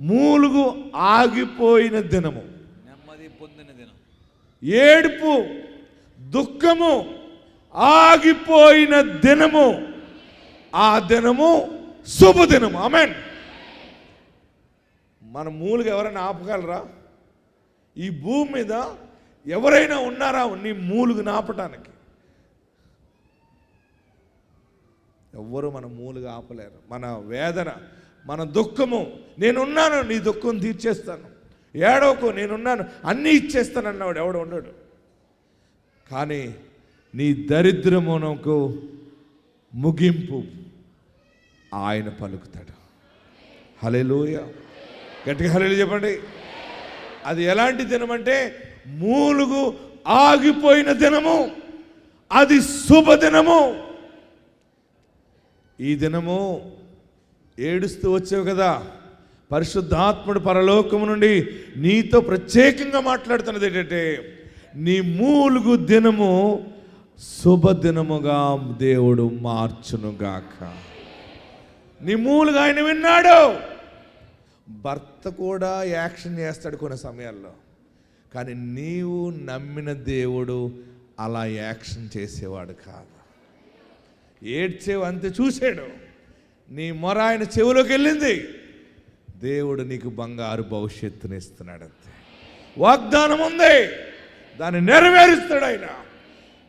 మూలుగు ఆగిపోయిన దినము. నెమ్మది పొందిన దినం. ఏడుపు దుఃఖము ఆగిపోయిన దినము. ఆ దినము శుభదినము. ఆమెన్. మన మూలుగు ఎవరైనా ఆపగలరా? ఈ భూమి మీద ఎవరైనా ఉన్నారా నీ మూలుగు నాపటానికి? ఎవ్వరు మన మూలుగా ఆపలేరు. మన వేదన మన దుఃఖము నేనున్నాను నీ దుఃఖం తీర్చేస్తాను. ఏడవకు నేనున్నాను అన్నీ ఇచ్చేస్తాను అన్నవాడు ఎవడు ఉండడు. కానీ నీ దరిద్రమునకు ముగింపు ఆయన పలుకుతాడు. హలెలోయ గట్టిగా హలెలు చెప్పండి. అది ఎలాంటి దినం అంటే మూలుగు ఆగిపోయిన దినము. అది శుభదినము ఈ దినము ఏడుస్తూ వచ్చావు కదా. పరిశుద్ధాత్ముడు పరలోకము నుండి నీతో ప్రత్యేకంగా మాట్లాడుతున్నది ఏంటంటే నీ మూలుగు దినము శుభదినముగా దేవుడు మార్చునుగాక నీ మూలుగా ఆయన విన్నాడు. భర్త కూడా యాక్షన్ చేస్తాడు కొన్ని సమయాల్లో. కానీ నీవు నమ్మిన దేవుడు అలా యాక్షన్ చేసేవాడు కాదు. ఏడ్చేవంతే చూసాడు. నీ మొర ఆయన చెవిలోకి వెళ్ళింది. దేవుడు నీకు బంగారు భవిష్యత్తుని ఇస్తున్నాడు అంతే వాగ్దానం ఉంది. దాన్ని నెరవేరుస్తాడు ఆయన.